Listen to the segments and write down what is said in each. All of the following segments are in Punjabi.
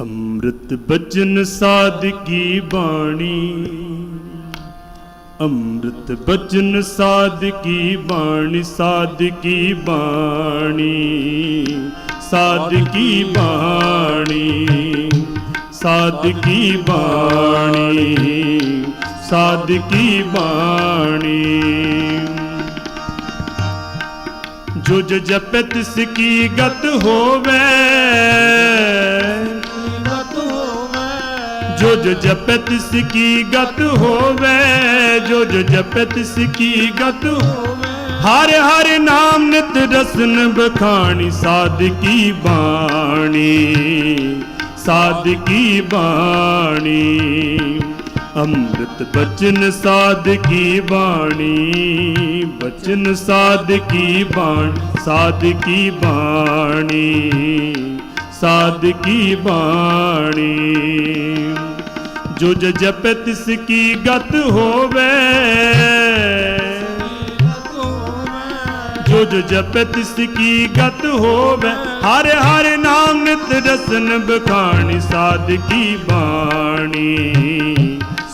ਅੰਮ੍ਰਿਤ ਬਚਨ ਸਾਧਕੀ ਬਾਣੀ? ਅੰਮ੍ਰਿਤ ਬਚਨ ਸਾਦਗੀ ਬਾਣੀ? ਸਾਧਕੀ ਬਾਣੀ? ਸਾਦਗੀ ਬਾਣੀ? ਸਾਧਕੀ ਬਾਣੀ? ਸਾਦਗੀ ਬਾਣੀ? ਜੋ ਜੋ ਜਪੈ ਤਿਸ ਕੀ ਗਤ ਹੋਵੇ। ਗਤ ਹੋਵੇ ਜੋ ਜੋ ਜਪੈ ਤਿਸ ਕੀ ਗਤ ਹੋਵੇ। ਜੋ ਜੋ ਜਪੈ ਤਿਸ ਕੀ ਗਤ ਹੋਵੇ। ਹਰ ਹਰ ਨਾਮ ਨਿਤ ਰਸਨ ਬਖਾਣੀ ਸਾਧਕੀ ਬਾਣੀ ਸਾਧਕੀ ਬਾਣੀ। ਅੰਮ੍ਰਿਤ ਬਚਨ ਸਾਧਕੀ ਬਾਣੀ? ਬਚਨ ਸਾਧਕੀ ਬਾਣੀ ਸਾਧਕੀ ਬਾਣੀ? ਸਾਧਕੀ ਬਾਣੀ? ਜੋ ਜਪੈ ਤਿਸ ਕੀ ਗਤ ਹੋਵੇ? ਗਤ ਹੋਵੇ ਜੋ ਜਪੈ ਤਿਸ ਕੀ ਗਤ ਹੋਵੇ? ਹਰ ਹਰ ਨਾਮ ਨਿਤ ਰਸਨ ਬਖਾਣੀ ਸਾਧਕੀ ਬਾਣੀ?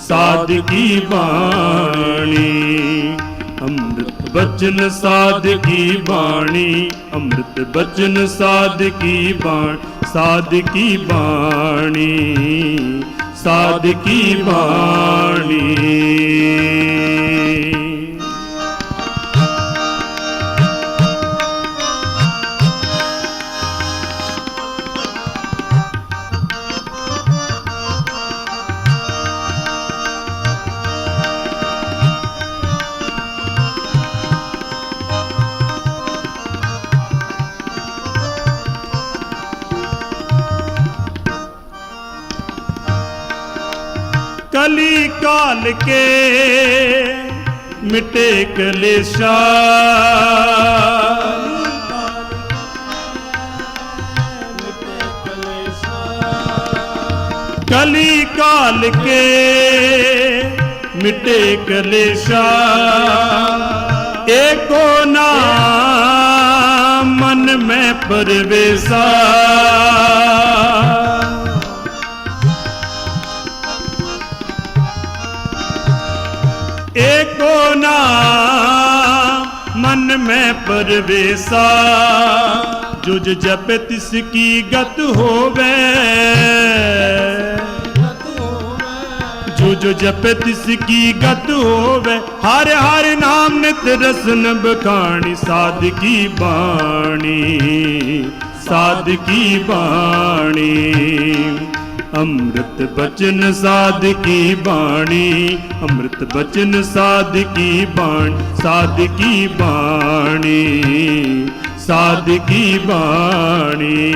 ਸਾਦਗੀ ਬਾਣੀ? ਅੰਮ੍ਰਿਤ ਬਚਨ ਸਾਧਕੀ ਬਾਣੀ? ਅੰਮ੍ਰਿਤ ਬਚਨ ਸਾਧਕੀ ਬਾਣੀ? ਸਾਧਕੀ ਬਾਣੀ? ਸਾਧਕੀ ਬਾਣੀ? ਕਲੀ ਕਾਲ ਕੇ ਮਿਟੇ ਕਲੇਸ਼ਾ। ਕਲੀ ਕਾਲ ਕੇ ਮਿਟੇ ਕਲੇਸ਼ਾ। ਏਕੋ ਨਾਮ ਮਨ ਮੈਂ ਪਰਵੇਸਾ। ਮੈਂ ਪਰਵੇਸਾ ਜੁਜ ਜਪ ਤਿਸ ਕੀ ਗਤ ਹੋਵੇ। ਗਤ ਹੋਵੇ ਜੋ ਜੋ ਤਿਸ ਕੀ ਗਤ ਹੋਵੇ। ਹਰ ਹਰ ਨਾਮ ਨਿਤ ਰਸਨ ਬਖਾਣੀ ਸਾਦਗੀ ਬਾਣੀ ਸਾਦਗੀ ਬਾਣੀ। ਅੰਮ੍ਰਿਤ ਬਚਨ ਸਾਧਕੀ ਬਾਣੀ? ਅੰਮ੍ਰਿਤ ਬਚਨ ਸਾਧਕੀ ਬਾਣੀ? ਸਾਧਕੀ ਬਾਣੀ? ਸਾਧਕੀ ਬਾਣੀ?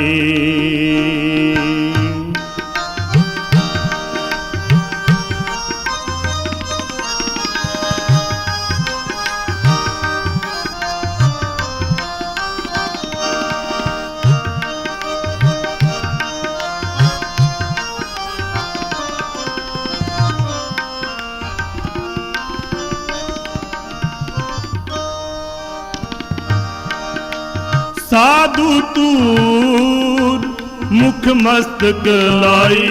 ਸਾਧੂ ਤੂਰ ਮੁਖ ਮਸਤਕ ਲਾਈ।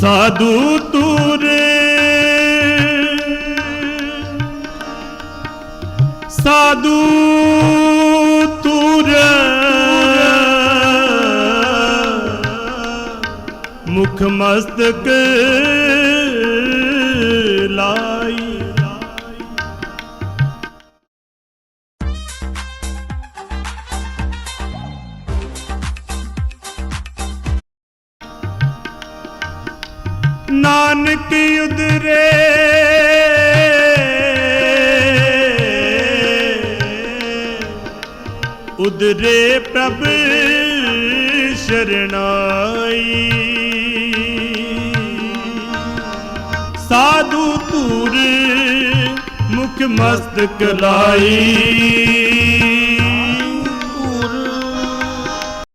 ਸਾਧੂ ਤੂਰ ਸਾਧੂ ਤੂਰ ਮੁਖ ਮਸਤਕ ਲਾਈ। ਨਾਨਕ ਉਦਰੇ ਉਦਰੇ ਪ੍ਰਭ ਸ਼ਰਨਾਈ। ਸਾਧੂ ਧੂਰ ਮੁਖ ਮਸਤਕ ਲਾਈ।